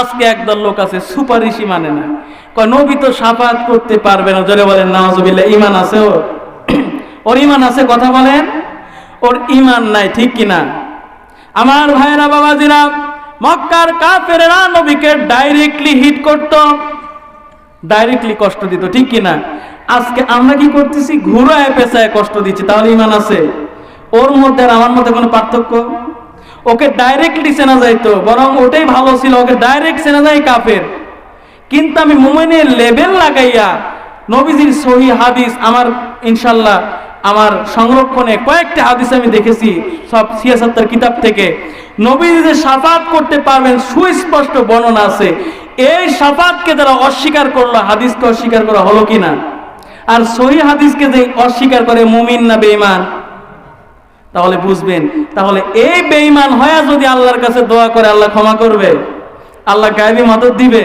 আজকে একদল লোক আছে সুপারিশই মানে না। কয়, নবী তো সাফাত করতে পারবে না। জোরে বলেন নাওজুবিল্লাহ ইমান আছে ওর? ওর ইমান আছে, কথা বলেন। ওর ইমান নাই, ঠিক কিনা? আমার ভাইরা বাবাজিরা, মক্কার কাফেরেরা নবীকে ডাইরেক্টলি হিট করত। ডাইরেক্টলি কষ্ট দিত, ঠিক কিনা? আজকে আমরা কি করতেছি? ঘুরায় পেশায় কষ্ট দিচ্ছি, তাহলে ইমান আছে। ওর মধ্যে আর আমার মধ্যে কোনো পার্থক্য? ওকে ডাইরেক্টলি চেনা যাইতো, বরং ওটাই ভালো ছিল, ওকে ডাইরেক্ট চেনা যায় কাফের। কিন্তু আমি মোমেনের লেভেল লাগাইয়া নবীজির সহি হাদিস, আমার ইনশাল্লাহ, আমার সংরক্ষণে কয়েকটা হাদিস আমি দেখেছি, সব সিয়াসত্তর কিতাব থেকে। নবীজি যে সাফাত করতে পারবেন, সুস্পষ্ট বর্ণনা আছে। এই সাফাতকে তারা অস্বীকার করল, হাদিসকে অস্বীকার করা হলো কিনা? আর সহি হাদিসকে যে অস্বীকার করে, মুমিন না বেঈমান? তাহলে বুঝবেন, তাহলে এই বেঈমান হয়ে যদি আল্লাহর কাছে দোয়া করে, আল্লাহ ক্ষমা করবে, আল্লাহ গায়েবী মদত দিবে।